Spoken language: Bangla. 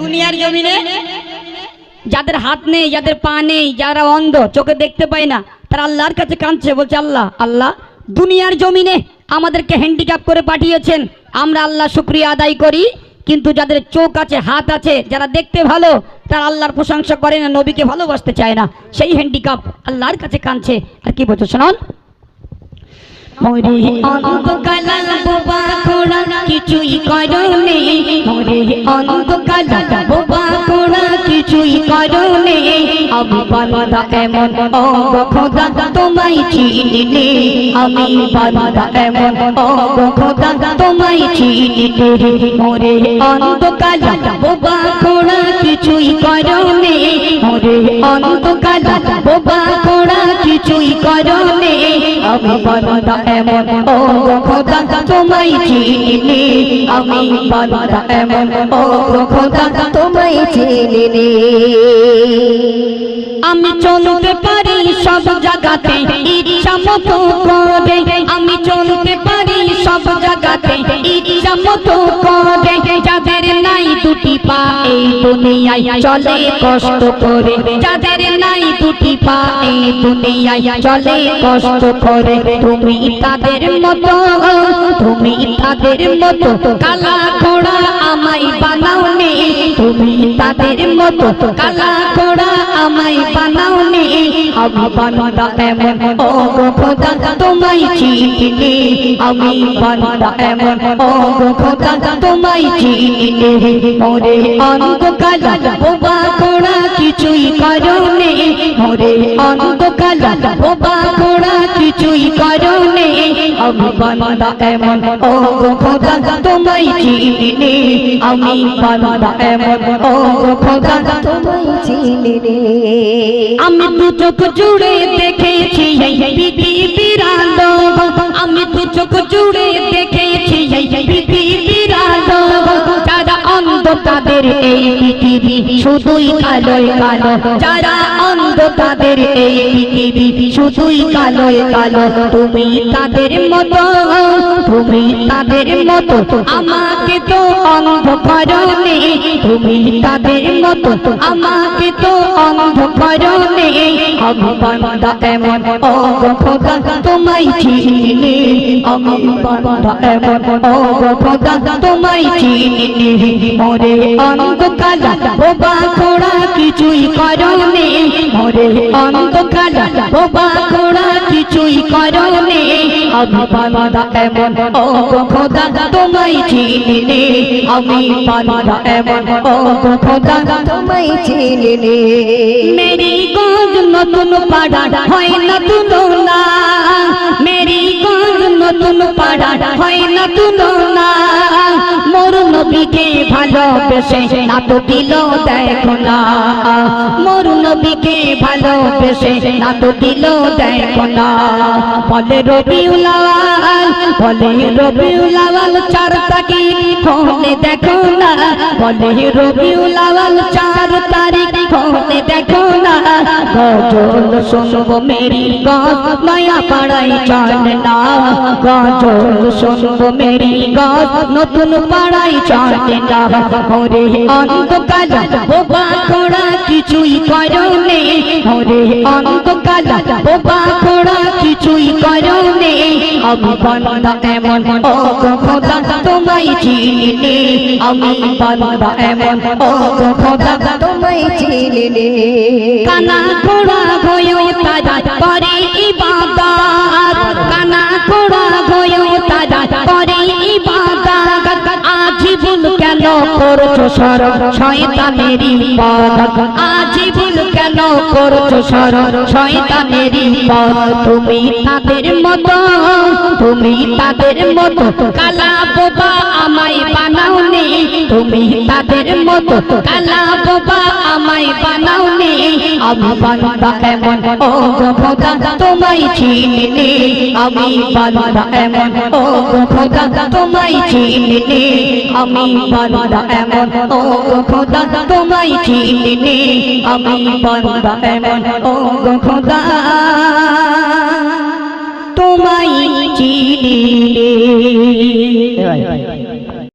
দুনিয়ার জমিনে যাদের হাত নেই, যাদের পা নেই, যারা অন্ধ, চোখে দেখতে পায় না, তারা আল্লাহর কাছে কাঁদছে, বলছে, আল্লাহ আল্লাহ, দুনিয়ার জমিনে আমাদেরকে হ্যান্ডিক্যাপ করে পাঠিয়েছেন। আমরা আল্লাহ শুক্রিয়া আদায় করি, কিন্তু যাদের চোখ আছে, হাত আছে, যারা দেখতে ভালো, তারা আল্লাহর প্রশংসা করে না, নবীকে ভালোবাসতে চায় না। সেই হ্যান্ডিক্যাপ আল্লাহর কাছে কাঁদছে। আর কি বলছো, শোনান। মরে অন্ধকালা বোবা কোড়া কিছুই করনে মরে অন্ধকালা বোবা কোড়া কিছুই করনে আমি বান্দা এমন অঙ্গ খোদা তোমায় চিনিলে আমি বান্দা এমন অঙ্গ খোদা তোমায় চিনিলে মরে অন্ধকালা বোবা কোড়া কিছুই করনে মরে অন্ধকালা বোবা কোড়া কিছুই করনে আমি বান্দা এমন। ও খোদা, তোমায় চিনি আমি বান্দা এমন। ও খোদা, তোমায় চিনিনি। আমি চলতে পারি সব জায়গাতে, ইচ্ছা মতো করে। আমি চলতে পারি সব জায়গাতে, ইচ্ছা মতো করে। যাদের দুটি পা এই দুনিয়ায় চলে কষ্ট করে। যাদের নাই দুটি পা এই দুনিয়ায় চলে কষ্ট করে। তুমি তাদের মতো, তুমি তাদের মতো। কালা ঘোড়া আমায় বানাও তুমি তাদের মতো, কালা ঘোড়া আমায় বানাও নে আমি বান্দা এমন। ও গো খোদা, তোমায় চিনি আমি বান্দা এমন। ও গো খোদা, তোমায় চিনি মোরে অঙ্গ বোবা কোড়া কিছুই করনে মোরে অঙ্গ বোবা ঘোড়া কিছুই করনে আমি বান্দা এমন, ও গো খোদা, তোমায় চিনি আমি বান্দা এমন, ও গো খোদা, তোমায় চিনিনি আমি দু চোখ জুড়ে দেখেছি পৃথিবীর আলো। আমি দু চোখ জুড়ে তাদের এই পৃথিবী শুধুই কালোয় কালো। যারা অন্ধ তাদের এই পৃথিবী শুধুই কালোয় কালো। তুমি তাদের মতো, তুমি তাদের মতো। আমাকে তো অন্ধ করনে। তুমি তাদের মতো। আমাকে তো অন্ধ করনে। আমি এমন ও তোমায় চিনি আমি বান্দা ও খোদা তোমায় ও খোদা ও খোদা মেরি গঞ্জ নতুন পাড়া হয় না মেরি গঞ্জ নতুন পাড়া হয় না। তুলনা মোর নবীকে ভালোবেসে না তো দিল, দেখো না। মোর নবীকে ভালোবেসে না তো দিল, দেখো না। বলে রবিউলাওয়াল বলে রবিউলাওয়াল চার তাকি ফোনে দেখো না। বলে রবিউলাওয়াল চার তারিখ ফোনে দেখো না। গজল শুনব মেরি গান নয়া পাড়াই চলে না। গজল শুনব মেরি গান নতুন পাড়াই চলে না। ওরে অন্ধকাল বোবা খোড়া কিছুই করনে ওরে অন্ধকাল বোবা খোড়া কিছুই করনে আমি বান্দা এমন। ও খোদা, তোমায় চিনি আমি বান্দা এমন। ও খোদা, তোমায় চিনিনি। কানা ঘোড়া গয়ো তারা করে ইবাদত। কানা ঘোড়া গয়ো তারা করে ইবাদত। আজীবন কেন করছ শরণ শয়তানেরই পথ আজীবন কেন করছ শরণ? শয়তানেরই পথ। তুমি তাদের মতো, তুমি তাদের মতো। কালা বোবা আমায় বানাও নে তুমি তাদের মতো। কালা বোবা আমায় বানাও নে আমি বান্দা এমন ও খোদা, তোমায় চিনি আমি বান্দা এমন? ও খোদা, তোমায় চিনি আমি বান্দা এমন? ও খোদা, তোমায় চিনি আমি বান্দা এমন ও গো খোদা। তোমায় চিনি